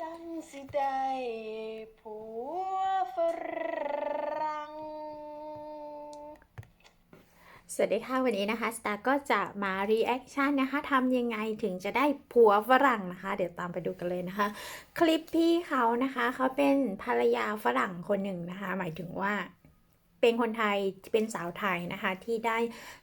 จังสิได้ผัวฝรั่งสวัสดีค่ะ วันนี้นะคะสตาร์ก็จะมารีแอคชั่นนะคะทำยังไงถึงจะได้ผัวฝรั่งนะคะ เดี๋ยวตามไปดูกันเลยนะคะ คลิปพี่เขานะคะ เขาเป็นภรรยาฝรั่งคนหนึ่งนะคะ หมายถึงว่า เป็นคนไทยเป็นสาวไทยนะคะที่ได้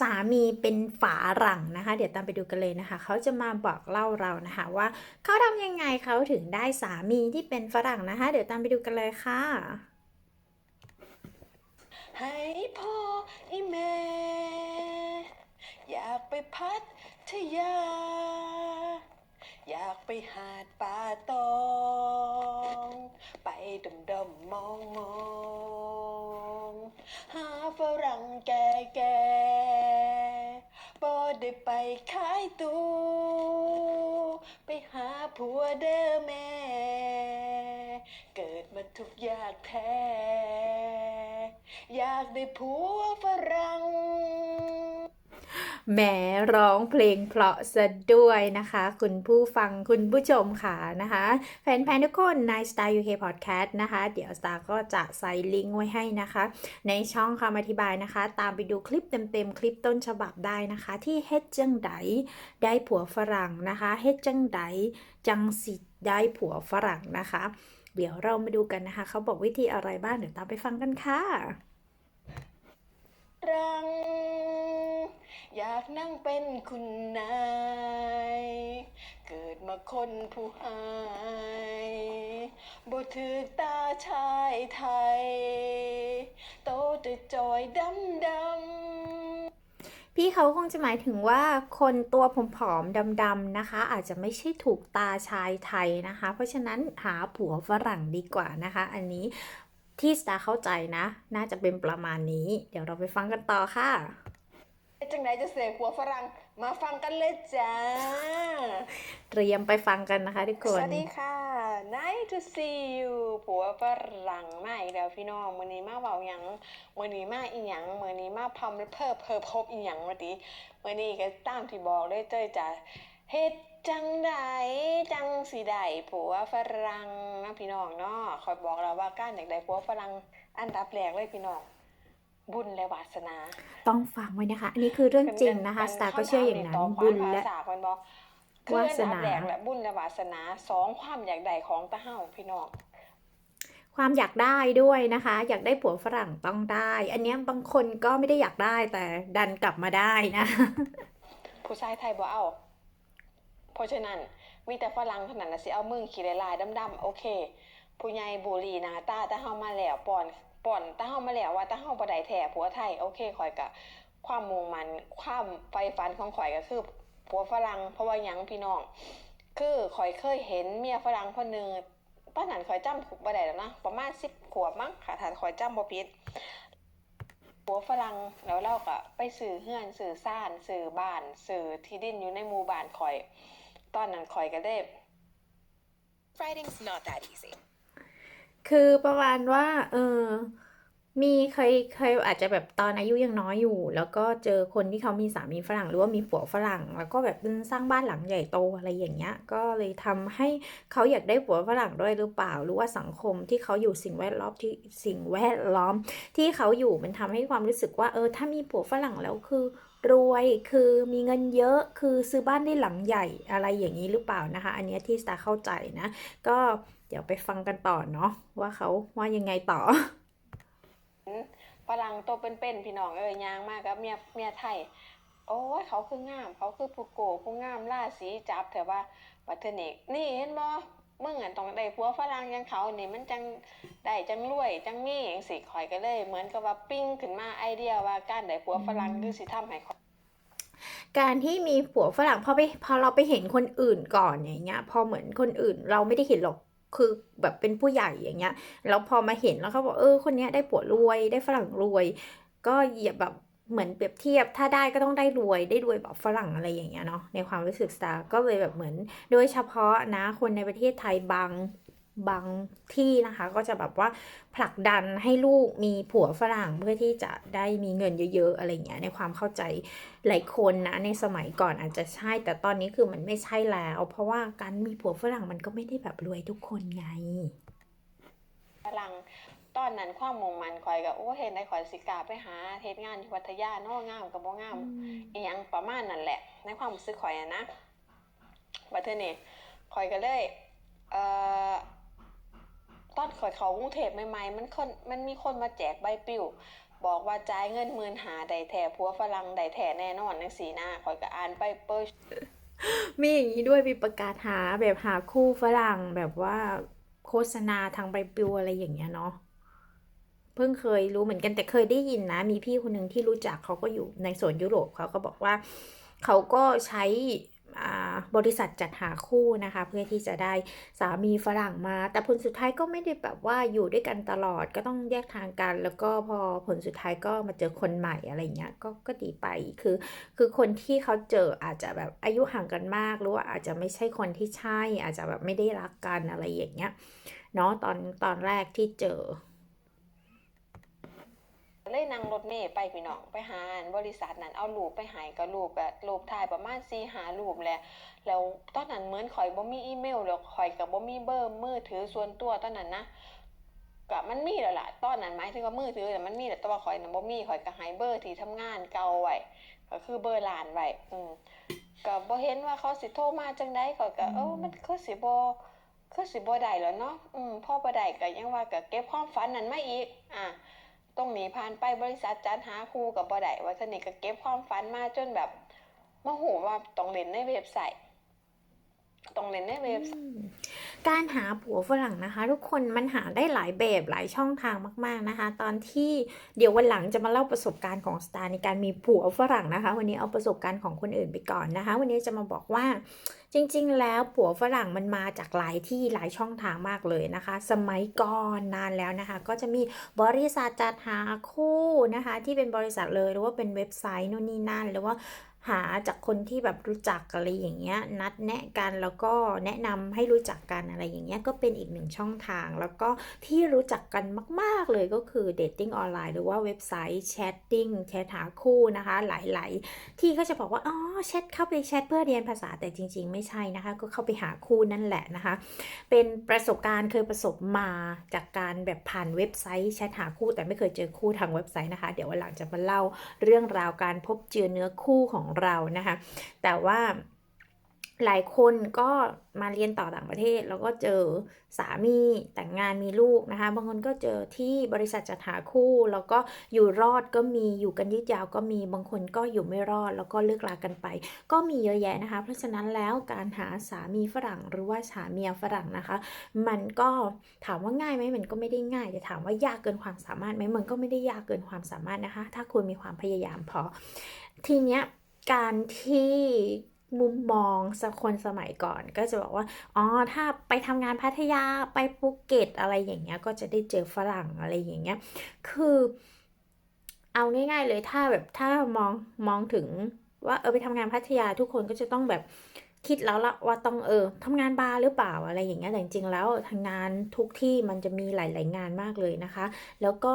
สามีเป็นฝาหลังนะคะ เดี๋ยวตามไปดูกันเลยนะคะ เขาจะมาบอกเล่าเรานะคะว่าเขาทำยังไงเขาถึงได้สามีที่เป็นฝรั่งนะคะ เดี๋ยวตามไปดูกันเลยค่ะ ให้พ่ออีแม่ อยากไปพัทยา อยากไปหาดป่าตอง ไปดมดมมองมอง หาฝรั่งแก่แก่ๆบ่ได้ไปขายตูไปหาผัวเด้อแม่ เกิดมาทุกยากแท้ อยากได้ผัวฝรั่ง แหมร้องเพลงเพราะซะด้วยนะคะ คุณผู้ฟังคุณผู้ชมค่ะนะคะ แฟนๆทุกคนใน Style UK Podcast นะคะ เดี๋ยว Star ก็จะใส่ลิงก์ไว้ให้นะคะ ในช่องคำอธิบายนะคะ ตามไปดูคลิปเต็มๆ คลิปต้นฉบับได้นะคะ ที่เฮ็ดจังไดได้ผัวฝรั่งนะคะเฮ็ดจังไดจังสิได้ผัวฝรั่งนะคะ เดี๋ยวเรามาดูกันนะคะ เขาบอกวิธีอะไรบ้างเดี๋ยวตามไปฟังกันค่ะ รังอยากนั่งเป็นคุณนาย เกิดมาคนผู้หายบ่ถือตาชายไทย โตจะจอยดำดำพี่เขาคงจะหมายถึงว่าคนตัวผอมๆดำๆนะคะ อาจจะไม่ใช่ถูกตาชายไทยนะคะ เพราะฉะนั้นหาผัวฝรั่งดีกว่านะคะ อันนี้ ที่สตาร์เข้าใจนะ น่าจะเป็นประมาณนี้ เดี๋ยวเราไปฟังกันต่อค่ะจังไหนจะเสกหัวฝรั่งมาฟังกันเลยจ้า เตรียมไปฟังกันนะคะทุกคสนวัสดีค่ะ nice to see you ผัวฝรั่งมาอีกแล้วพี่น้องมื้อนี้มาเว้าหยังมื้อนี้มาอีหยังมื้อนี้มาพำเพิ่มเพิ่มพบอีหยังว่าติมื้อนี้ก็ตามที่บอกเลยเจ้ยจ้ะเฮ็ด จังไดจังสิได้ผัวฝรั่งนะพี่น้องเนาะคอยบอกแล้วว่าการอยากได้ผัวฝรั่งอันดับแรกเลยพี่น้อง บุญและวาสนา ต้องฟังไว้นะคะ อันนี้คือเรื่องจริงนะคะสตาร์ก็เชื่ออย่างนั้นบุญและภาษาคนบอกคือวาอันสดับนาแรกแหละบุญและวาสนาสองความอยากได้ของตะเฮาพี่น้องความอยากได้ด้วยนะคะ อยากได้ผัวฝรั่งต้องได้ อันเนี้ยบางคนก็ไม่ได้อยากได้แต่ดันกลับมาได้นะ ผู้ชายไทยบ่เอา เพราะฉะนั้นมีแต่ฝรั่งเท่านั้นนะสิเอามึงขี่ลายๆดำๆโอเค ผู้ใหญ่บุรีนาตาตาเฮามาแล้วป่อนป่อนตาเฮามาแล้วว่าตาเฮาบ่ได้แท้ผัวไทยโอเคข่อยก็ความมุ่งมันความไฟฝันของข่อยก็คือผัวฝรั่งเพราะว่ายังพี่น้อง คือข่อยเคยเห็นเมียฝรั่งคนหนึงป้านันข่อยจำบ่ได้แล้วนะประมาณ10ขวบมั้งค่ะถ้าข่อยจำบ่ผิดผัวฝรั่งแล้วเราก็ไปซื้อเฮือนซื้อซ่านซื้อบ้านซื้อที่ดินอยู่ในหมู่บ้านข่อย ตอนนั้นข่อยก็ได้ Writing's not that easy. คือประมาณว่าเออมีเคยเคยอาจจะแบบตอนอายุยังน้อยอยู่ แล้วก็เจอคนที่เขามีสามีฝรั่งหรือว่ามีผัวฝรั่ง แล้วก็แบบสร้างบ้านหลังใหญ่โตอะไรอย่างเงี้ย ก็เลยทำให้เขาอยากได้ผัวฝรั่งด้วยหรือเปล่า หรือว่าสังคมที่เขาอยู่สิ่งแวดล้อมที่สิ่งแวดล้อม ที่เขาอยู่มันทำให้ความรู้สึกว่าเออถ้ามีผัวฝรั่งแล้วคือ รวยคือมีเงินเยอะคือซื้อบ้านได้หลังใหญ่อะไรอย่างนี้หรือเปล่านะคะ อันนี้ที่สตาเข้าใจนะ ก็เดี๋ยวไปฟังกันต่อเนาะว่าเขาว่ายังไงต่อฝรั่งตัวเป็นๆพี่น้องเอ้ยยางมากกับเมียเมียไทย โอ้ยเขาคืองาม เขาคือผู้โกผู้งามล่าสีจับแต่ว่าบัตเทอร์เนกนี่เห็นบ่ มึงอะต้องได้ผัวฝรั่งอยังเขานี่มันจังได้จังรวยจังมีอย่างสิข่อยก็เลย เหมือนกับว่าปิ้งขึ้นมาไอเดียว่าการได้ผัวฝรั่งคือสิทำให้การที่มีผัวฝรั่งพอไปพอเราไปเห็นคนอื่นก่อนอย่างเงี้ย พอเหมือนคนอื่นเราไม่ได้เห็นหรอกคือแบบเป็นผู้ใหญ่อย่างเงี้ยแล้วพอมาเห็นแล้วเขาบอกเออคนเนี้ยได้ผัวรวยได้ฝรั่งรวย ก็อย่าแบบ เหมือนเปรียบเทียบถ้าได้ก็ต้องได้รวยได้รวยแบบฝรั่งอะไรอย่างเงี้ยเนาะในความรู้สึกสตาร์ก็เลยแบบเหมือน โดยเฉพาะนะคนในประเทศไทยบางบางที่นะคะ ก็จะแบบว่าผลักดันให้ลูกมีผัวฝรั่งเพื่อที่จะได้มีเงินเยอะๆอะไรเงี้ยในความเข้าใจหลายคนนะในสมัยก่อนอาจจะใช่ แต่ตอนนี้คือมันไม่ใช่แล้ว เพราะว่าการมีผัวฝรั่งมันก็ไม่ได้แบบรวยทุกคนไงฝรั่ง ตอนนั้นความมงมันคอยก็โอ้เห็นได้คอยสิกล้าไปหาเฮ็ดงานที่พัทยาเนาะงามกับบ่งามอีหยังประมาณนั่นแหละ ในความรู้สึกข่อยอะนะบัดเทอนี่ข่อยก็เลยเอ่อตอนข่อยเขากรุงเทพใหม่ๆมันคนมันมีคนมาแจกใบปลิวบอกว่าจ่ายเงินหมื่นหาได้แท้ผัวฝรั่งได้แท้แน่นอนจังซี่นะข่อยก็อ่านไปเปิดมีอย่างนี้ด้วยมีประกาศหาแบบหาคู่ฝรั่งแบบว่าโฆษณาทางใบปลิวอะไรอย่างเงี้ยเนาะ เพิ่งเคยรู้เหมือนกันแต่เคยได้ยินนะ มีพี่คนหนึ่งที่รู้จักเขาก็อยู่ในโซนยุโรปเขาก็บอกว่าเขาก็ใช้บริษัทจัดหาคู่นะคะ เพื่อที่จะได้สามีฝรั่งมา แต่ผลสุดท้ายก็ไม่ได้แบบว่าอยู่ด้วยกันตลอดก็ต้องแยกทางกัน แล้วก็พอผลสุดท้ายก็มาเจอคนใหม่อะไรเงี้ยก็ก็ดีไปคือ คือคนที่เขาเจออาจจะแบบอายุห่างกันมาก หรือว่าอาจจะไม่ใช่คนที่ใช่ อาจจะแบบไม่ได้รักกันอะไรอย่างเงี้ยเนาะตอนตอนแรกที่เจอ เลยนั่งรถเมล์ไปพี่น้องไปหานบริษัทนั้นเอารูปไปหายก็รูปแบบรูปถ่ายประมาณ4 5รูปแหละแล้วตอนนั้นเหมือนข่อยบ่มีอีเมลแล้วข่อยก็บ่มีเบอร์มือถือส่วนตัวตอนนั้นนะก็มันมีแล้วล่ะตอนนั้นหมายถึงว่ามือถือน่มันมีแต่ว่าข่อยน่ะบ่มีข่อยก็ให้เบอร์ที่ทำงานเก่าไว้ก็คือเบอร์หลานไว้อืมก็บ่เห็นว่าเขาสิโทรมาจังได๋ข่อยก็เออมันคือสิบ่คือสิบ่ได้แล้วเนาะอืมพอบ่ได้ก็ยังว่าก็เก็บความฝันนั้นมาอีกอะ ตรงนี้ผ่านไปบริษัทจัดหาครูกับบ่ได้ว่าสนิทก็เก็บความฝันมาจนแบบมาหูว่าต้องเล่นในเว็บไซต์ ต้องเล่นในเว็บการหาผัวฝรั่งนะคะ ทุกคนมันหาได้หลายแบบหลายช่องทางมาก ๆนะคะ ตอนที่เดี๋ยววันหลังจะมาเล่าประสบการณ์ของสตาร์ในการมีผัวฝรั่งนะคะ วันนี้เอาประสบการณ์ของคนอื่นไปก่อนนะคะ วันนี้จะมาบอกว่าจริง ๆ แล้วผัวฝรั่งมันมาจากหลายที่หลายช่องทางมากเลยนะคะ สมัยก่อนนานแล้วนะคะ ก็จะมีบริษัทจัดหาคู่นะคะ ที่เป็นบริษัทเลยหรือว่าเป็นเว็บไซต์นู่นนี่นั่นหรือว่า หาจากคนที่แบบรู้จักอะไรอย่างเงี้ยนัดแนะกันแล้วก็แนะนำให้รู้จักกันอะไรอย่างเงี้ยก็เป็นอีกหนึ่งช่องทาง แล้วก็ที่รู้จักกันมาก ๆ เลยก็คือเดทติ้งออนไลน์หรือว่าเว็บไซต์แชทติ้งแชทหาคู่นะคะ หลาย ๆ ที่ก็จะบอกว่าอ๋อแชทเข้าไปแชทเพื่อเรียนภาษาแต่จริง ๆ ไม่ใช่นะคะ ก็เข้าไปหาคู่นั่นแหละนะคะ เป็นประสบการณ์เคยประสบมาจากการแบบผ่านเว็บไซต์แชทหาคู่ แต่ไม่เคยเจอคู่ทางเว็บไซต์นะคะ เดี๋ยววันหลังจะมาเล่าเรื่องราวการพบเจอเนื้อคู่ของเรานะคะ แต่ว่าหลายคนก็มาเรียนต่อต่างประเทศ แล้วก็เจอสามีแต่งงานมีลูกนะคะ บางคนก็เจอที่บริษัทจัดหาคู่ แล้วก็อยู่รอดก็มีอยู่กันยืดยาวก็มีบางคนก็อยู่ไม่รอด แล้วก็เลิกลากันไป ก็มีเยอะแยะนะคะ เพราะฉะนั้นแล้วการหาสามีฝรั่งหรือว่าสามีฝรั่งนะคะ มันก็ถามว่าง่ายไหมมันก็ไม่ได้ง่ายแต่ถามว่ายากเกินความสามารถไหมมันก็ไม่ได้ยากเกินความสามารถนะคะ ถ้าคุณมีความพยายามพอทีเนี้ย การที่มุมมองสักคนสมัยก่อน ก็จะบอกว่า อ๋อ ถ้าไปทำงานพัทยาไปภูเก็ตอะไรอย่างเงี้ย ก็จะได้เจอฝรั่งอะไรอย่างเงี้ย คือเอาง่ายๆเลยถ้าแบบถ้ามองมองถึงว่าเออไปทำงานพัทยาทุกคนก็จะต้องแบบคิดแล้วละว่าต้องเออทำงานบาร์หรือเปล่าอะไรอย่างเงี้ยแต่จริงๆแล้วทางงานทุกที่มันจะมีหลาย ๆ งานมากเลยนะคะ แล้วก็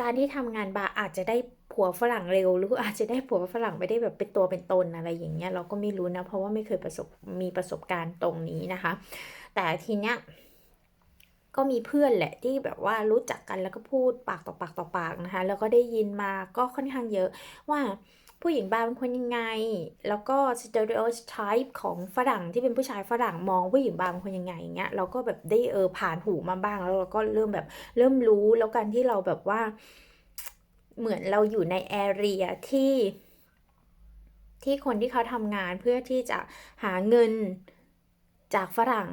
การที่ทำงานบาร์อาจจะได้ผัวฝรั่งเร็ว หรืออาจจะได้ผัวฝรั่งไม่ได้แบบเป็นตัวเป็นตนอะไรอย่างเงี้ยเราก็ไม่รู้นะ เพราะว่าไม่เคยประสบมีประสบการณ์ตรงนี้นะคะ แต่ทีเนี้ยก็มีเพื่อนแหละที่แบบว่ารู้จักกันแล้วก็พูดปากต่อปากต่อปากนะคะ แล้วก็ได้ยินมาก็ค่อนข้างเยอะว่า ผู้หญิงบาร์เป็นคนยังไง แล้วก็ stereotype ของฝรั่งที่เป็นผู้ชายฝรั่งมองผู้หญิงบาร์เป็นคนยังไงอย่างเงี้ยเราก็แบบได้เออผ่านหูมาบ้างแล้วเราก็เริ่มแบบเริ่มรู้แล้วกันที่เราแบบว่า เหมือนเราอยู่ในแอเรียที่ที่คนที่เขาทำงานเพื่อที่จะหาเงินจากฝรั่ง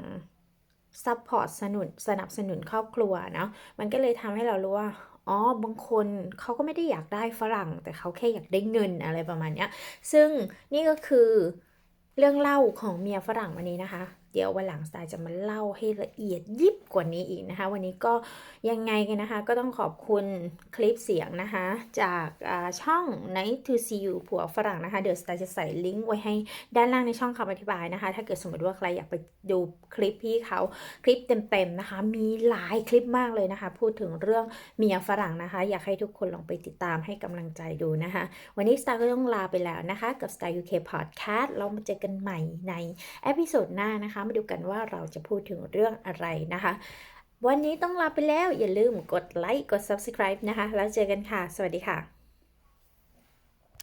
ซัพพอร์ตสนุนสนับสนุนครอบครัวเนาะมันก็เลยทำให้เรารู้ว่า อ๋อบางคนเขาก็ไม่ได้อยากได้ฝรั่ง แต่เขาแค่อยากได้เงินอะไรประมาณเนี้ยซึ่งนี่ก็คือเรื่องเล่าของเมียฝรั่งวันนี้นะคะ เดี๋ยววันหลังสไตล์จะมาเล่าให้ละเอียดยิบกว่านี้อีกนะคะ วันนี้ก็ยังไงกันนะคะ ก็ต้องขอบคุณคลิปเสียงนะคะ จากช่อง Night to See You ผัวฝรั่งนะคะ เดี๋ยวสไตล์จะใส่ลิงก์ไว้ให้ด้านล่างในช่องคำอธิบายนะคะ ถ้าเกิดสมมติว่าใครอยากไปดูคลิปพี่เขาคลิปเต็มๆนะคะ มีหลายคลิปมากเลยนะคะ พูดถึงเรื่องเมียฝรั่งนะคะ อยากให้ทุกคนลองไปติดตามให้กำลังใจดูนะคะ วันนี้สตาร์ก็ต้องลาไปแล้วนะคะ กับ Star UK Podcast เรามาเจอกันใหม่ในเอพิโซดหน้านะคะมาดูกันว่าเราจะพูดถึงเรื่องอะไรนะคะ วันนี้ต้องลาไปแล้วอย่าลืมกดไลค์กด Subscribe นะคะ แล้วเจอกันค่ะ สวัสดีค่ะ